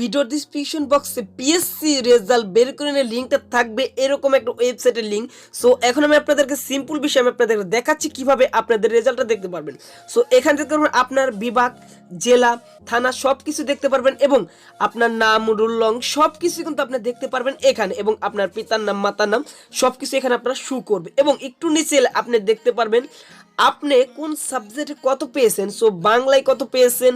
Video description বক্সে PSC result বের করে নিয়ে লিঙ্কটা থাকবে এরকম একটা ওয়েবসাইটের লিঙ্ক সো এখন আমি আপনাদেরকে সিম্পল বিষয় আমি আপনাদের দেখাচ্ছি কীভাবে আপনাদের রেজাল্টটা দেখতে পারবেন। সো এখান থেকে আপনার বিভাগ, জেলা, থানা সব কিছু দেখতে পারবেন এবং আপনার নাম, রুল, লং সব কিছু কিন্তু আপনি দেখতে পারবেন এখানে এবং আপনার পিতার নাম, মাতার নাম সব কিছু এখানে আপনার শু করবে এবং একটু নিচে আপনি দেখতে পারবেন আপনি কোন সাবজেক্টে কত পেয়েছেন? সো বাংলায় কত পেয়েছেন?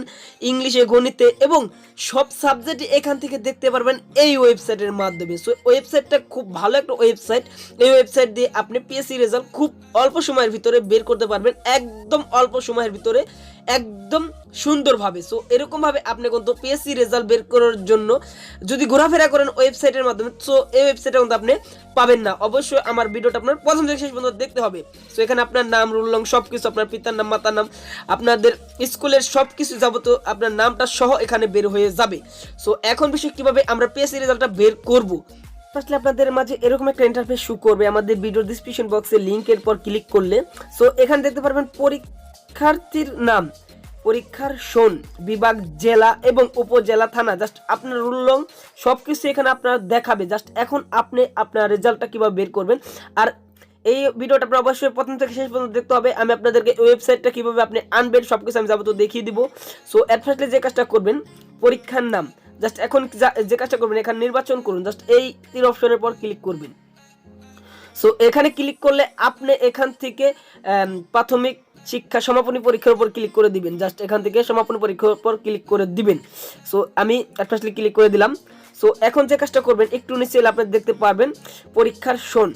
ইংলিশে, গণিতে এবং সব সাবজেক্টে এখান থেকে দেখতে পারবেন এই ওয়েবসাইটের মাধ্যমে। সো ওয়েবসাইটটা খুব ভালো একটা ওয়েবসাইট এই ওয়েবসাইট দিয়ে আপনি পিএসসি রেজাল্ট খুব অল্প সময়ের ভিতরে বের করতে পারবেন। একদম অল্প সময়ের ভিতরে, একদম সুন্দরভাবে। সো এরকমভাবে আপনি কিন্তু পিএসসি রেজাল্ট বের করার জন্য যদি ঘোরাফেরা করেন ওয়েবসাইটের মাধ্যমে সো এই ওয়েবসাইটে কিন্তু আপনি পাবেন না। অবশ্যই আমার ভিডিওটা আপনার প্রথম থেকে শেষ পর্যন্ত দেখতে হবে। সো এখানে আপনার নাম, রুল লং সব কিছু আপনার পিতার নাম, মাতার নাম, আপনাদের স্কুলের সব কিছু যাবতীয় আপনার নামটা সহ এখানে বের হয়ে যাবে। সো এখন বিষয় কীভাবে আমরা পিএসসি রেজাল্টটা বের করব? আসলে আপনাদের মাঝে এরকম একটা ইন্টারফেস শু করবে। আমাদের ভিডিও ডিসক্রিপশন বক্সে লিঙ্কের পর ক্লিক করলে সো এখানে দেখতে পারবেন পরীক্ষার্থীর নাম, পরীক্ষার শোন, বিভাগ, জেলা এবং উপজেলা, থানা। জাস্ট আপনার রুল লং সব কিছু এখানে আপনার দেখাবে। জাস্ট এখন আপনি আপনার রেজাল্টটা কীভাবে বের করবেন। আর এই ভিডিওটা আপনার অবশ্যই প্রথম থেকে শেষ পর্যন্ত দেখতে হবে। আমি আপনাদেরকে ওয়েবসাইটটা কীভাবে আপনি আনবেন সব কিছু আমি যাবতীয় দেখিয়ে দিব। সো ফার্স্টে যে কাজটা করবেন, পরীক্ষার নাম। জাস্ট এখন যা- কাজটা করবেন, এখানে নির্বাচন করুন। জাস্ট এই তিন অপশনের পর ক্লিক করবেন। সো এখানে ক্লিক করলে আপনি এখান থেকে প্রাথমিক শিক্ষা সমাপনী পরীক্ষার উপর ক্লিক করে দিবেন। জাস্ট এখান থেকে সমাপনী পরীক্ষার উপর ক্লিক করে দিবেন। সো আমি ফার্স্টলি ক্লিক করে দিলাম। সো এখন যে কাজটা করবেন, একটু নিচে আপনি দেখতে পারবেন, পরীক্ষার শোন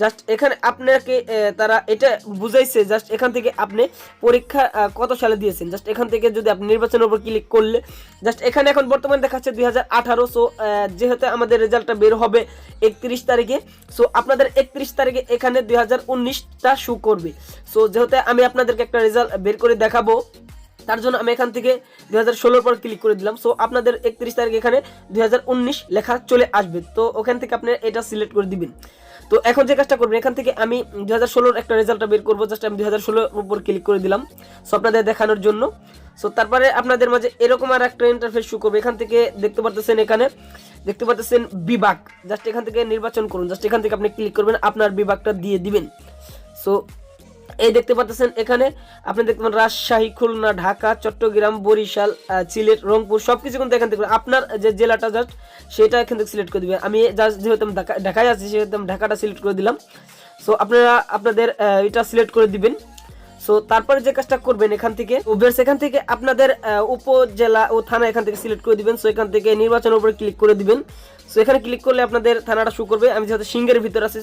জাস্ট এখানে আপনাকে তারা এটা বুঝাইছে জাস্ট এখান থেকে আপনি পরীক্ষা কত সালে দিয়েছেন? জাস্ট এখান থেকে যদি আপনি নির্বাচনের উপর ক্লিক করলে জাস্ট এখানে এখন বর্তমানে দেখাচ্ছে দুই হাজার আঠারো সো যেহেতু আমাদের রেজাল্টটা বের হবে একত্রিশ তারিখে সো আপনাদের একত্রিশ তারিখে এখানে দুই হাজার উনিশটা শু করবে। সো যেহেতু আমি আপনাদেরকে একটা রেজাল্ট বের করে দেখাবো, তার জন্য আমি এখান থেকে দুই হাজার পর ক্লিক করে দিলাম। সো আপনাদের একত্রিশ তারিখ এখানে দুই হাজার উনিশ লেখা চলে আসবে। তো, ওখান থেকে আপনি এটা সিলেক্ট করে দিবেন। তো এখন যে কাজটা করবেন, এখান থেকে আমি দুই হাজার ষোলোর একটা রেজাল্টটা বের করব। জাস্ট আমি দুই হাজার ষোলোর উপর ক্লিক করে দিলাম, সো আপনাদের দেখানোর জন্য। সো তারপরে আপনাদের মাঝে এরকম আর একটা ইন্টারফেস শু করবে। এখান থেকে দেখতে পারতেছেন এখানে, দেখতে পারতেছেন বিভাগ। জাস্ট এখান থেকে নির্বাচন করুন। জাস্ট এখান থেকে আপনি ক্লিক করবেন, আপনার বিভাগটা দিয়ে দিবেন। সো এই দেখতে পাচ্ছেন এখানে। আপনি দেখতে পান রাজশাহী, খুলনা, ঢাকা, চট্টগ্রাম, বরিশাল সিলেট, রংপুর সব কিছু কিন্তু এখান থেকে আপনার যে জেলাটা জাস্ট সেটা এখান থেকে সিলেক্ট করে দিবেন। আমি জাস্ট যেহেতু ঢাকা- ঢাকায় আছি, সেহেতু আমি ঢাকাটা সিলেক্ট করে দিলাম। সো আপনারা আপনাদের এটা সিলেক্ট করে দিবেন। সো তারপরে যে কাজটা করবেন এখান থেকে উবেরস এখান থেকে আপনাদের উপজেলা ও থানা এখান থেকে সিলেক্ট করে দিবেন। সো এখান থেকে নির্বাচনের উপরে ক্লিক করে দিবেন। সো এখানে ক্লিক করলে আপনাদের থানাটা শু করবে। আমি যেহেতু সিঙ্গের ভিতর আছি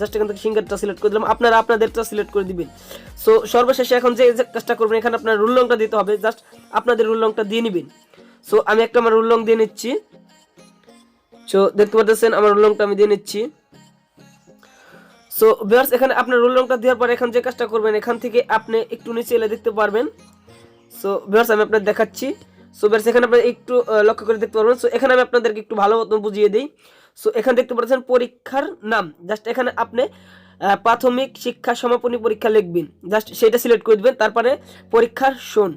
জাস্ট এখান থেকে সিঙ্গেরটা সিলেক্ট করে দিলাম। আপনারা আপনাদেরটা সিলেক্ট করে দিবেন। সো সর্বশেষে এখন যে যে কাজটা করবেন, এখানে আপনার রুল লংটা দিতে হবে। জাস্ট আপনাদের রুল লংটা দিয়ে নেবেন। সো আমি একটা আমার রুল লং দিয়ে নিচ্ছি। সো দেখতে পাচ্ছেন আমার রুল লংটা আমি দিয়ে নিচ্ছি। সো ভিউয়ার্স এখানে আপনার রোল রংটা দেওয়ার পর এখন যে কাজটা করবেন, এখান থেকে আপনি একটু নিচে এলে দেখতে পারবেন। সো ভিউয়ার্স আমি আপনাদের দেখাচ্ছি। সো ভিউয়ার্স এখানে আপনি একটু লক্ষ্য করে দেখতে পারবেন। সো এখানে আমি আপনাদেরকে একটু ভালো মতন বুঝিয়ে দিই। সো এখানে দেখতে পাচ্ছেন পরীক্ষার নাম। জাস্ট এখানে আপনি প্রাথমিক শিক্ষা সমাপনী পরীক্ষা লিখবেন। জাস্ট সেটা সিলেক্ট করে দিবেন, তারপরে পরীক্ষার শোন।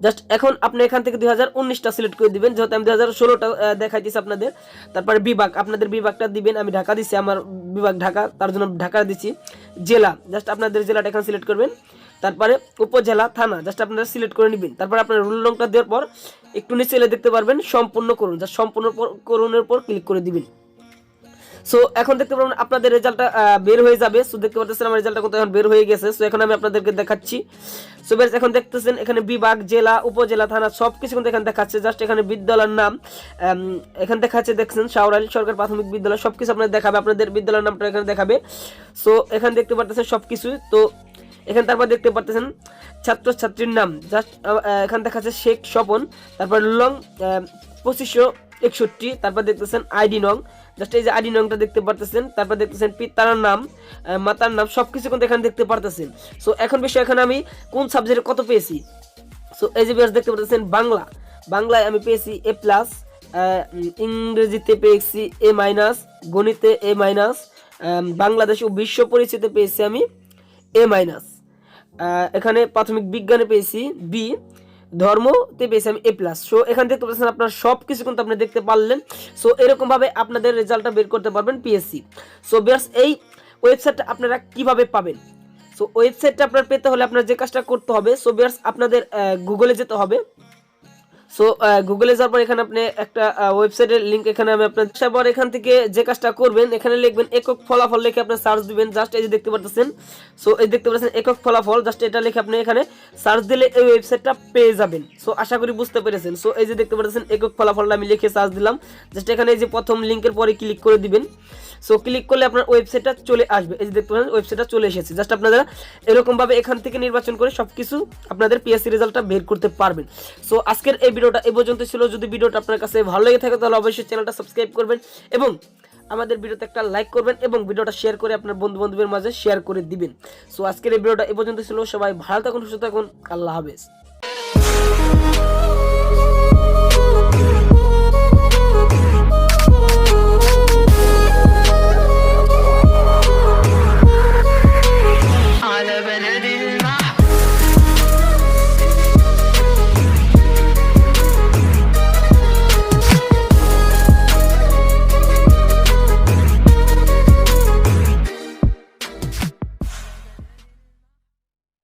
জাস্ট এখন আপনি এখান থেকে দুই হাজার উনিশটা সিলেক্ট করে দিবেন। যেহেতু আমি দুই হাজার ষোলোটা দেখাইতেছি আপনাদের। তারপরে বিভাগ, আপনাদের বিভাগটা দিবেন। আমি ঢাকা দিচ্ছি আমার বিভাগ ঢাকা, তার জন্য ঢাকা দিচ্ছি জেলা জাস্ট আপনাদের জেলাটা এখানে সিলেক্ট করবেন। তারপরে উপজেলা, থানা জাস্ট আপনারা সিলেক্ট করে নেবেন। তারপরে আপনার রুল রংটা দেওয়ার পর একটু নিচে এলে দেখতে পারবেন, সম্পূর্ণ করুন। জাস্ট সম্পূর্ণ পর- করুনের পর ক্লিক করে দিবেন। সো এখন দেখতে পাবেন আপনাদের রেজাল্টটা বের হয়ে যাবে। সো দেখতে পাচ্ছেন আমার রেজাল্টটা কত এখন বের হয়ে গেছে। সো এখন আমি আপনাদেরকে দেখাচ্ছি। সো বেশ, এখন দেখতেছেন, এখানে বিভাগ, জেলা, উপজেলা, থানা সব কিছু কিন্তু এখানে দেখাচ্ছে। জাস্ট এখানে বিদ্যালয়ের নাম এখানে দেখাচ্ছে, দেখছেন শাওরালি সরকার প্রাথমিক বিদ্যালয় সব কিছু আপনাদের দেখাবে। আপনাদের বিদ্যালয়ের নামটা এখানে দেখাবে। সো এখানে দেখতে পারতেছেন সব কিছু তো, এখানে তারপর দেখতে পারতেছেন ছাত্র ছাত্রীর নাম জাস্ট এখানে দেখাচ্ছে শেখ স্বপন, তারপর লং পঁচিশশো একষট্টি, তারপর দেখতেছেন আইডি নং। জাস্ট এই যে আইডি নংটা দেখতে পারতেছেন, তারপর দেখতেছেন পিতার নাম মাতার নাম সব কিছু কিন্তু এখানে দেখতে পারতেছেন। সো এখন বিষয়, এখানে আমি কোন সাবজেক্টে কত পেয়েছি? সো এই যে দেখতে পারতেছেন, বাংলা। বাংলায় আমি পেয়েছি এ প্লাস ইংরেজিতে পেয়েছি এ মাইনাস গণিতে এ মাইনাস বাংলাদেশ ও বিশ্ব পরিচিতি পেয়েছি আমি এ মাইনাস এখানে প্রাথমিক বিজ্ঞানে পেয়েছি বি ধর্মতে পেয়েছি আমি এ প্লাস সো এখান থেকে পাচ্ছেন আপনার সব কিছু কিন্তু আপনি দেখতে পারলেন। সো এরকমভাবে আপনাদের রেজাল্টটা বের করতে পারবেন পিএসসি সো বিয়ার্স এই ওয়েবসাইটটা আপনারা কীভাবে পাবেন? সো ওয়েবসাইটটা আপনার পেতে হলে আপনার যে কাজটা করতে হবে সো বিয়ার্স আপনাদের গুগলে যেতে হবে। সো গুগলে যাওয়ার পর এখানে আপনি একটা ওয়েবসাইটের লিঙ্ক এখানে আমি আপনার তারপর এখান থেকে যে কাজটা করবেন, এখানে লিখবেন একক ফলাফল লিখে আপনি সার্চ দিবেন। জাস্ট এই যে দেখতে পাচ্ছেন সো এই দেখতে পাচ্ছেন একক ফলাফল। জাস্ট এটা লিখে আপনি এখানে সার্চ দিলে এই ওয়েবসাইটটা পেয়ে যাবেন। সো আশা করি বুঝতে পেরেছেন। সো এই যে দেখতে পাচ্ছেন একক ফলাফলটা আমি লিখে সার্চ দিলাম। জাস্ট এখানে এই যে প্রথম লিঙ্কের পরে ক্লিক করে দিবেন। সো ক্লিক করলে আপনার ওয়েবসাইটটা চলে আসবে। এই যে দেখতে পাচ্ছেন ওয়েবসাইটটা চলে এসেছে। জাস্ট আপনারা এরকম ভাবে এখান থেকে নির্বাচন করে সবকিছু আপনাদের পিএসসি রেজাল্টটা বের করতে পারবেন। সো আজকের এই ভিডিওটা এ পর্যন্ত ছিল। যদি ভিডিওটা আপনার কাছে ভালো লেগে থাকে, তাহলে অবশ্যই চ্যানেলটা সাবস্ক্রাইব করবেন এবং আমাদের ভিডিওতে একটা লাইক করবেন এবং ভিডিওটা শেয়ার করে আপনার বন্ধু বান্ধবের মাঝে শেয়ার করে দিবেন। সো, আজকের এই ভিডিওটা এ পর্যন্ত ছিল। সবাই ভালো থাকুন, সুস্থ থাকুন। আল্লাহ হাফেজ।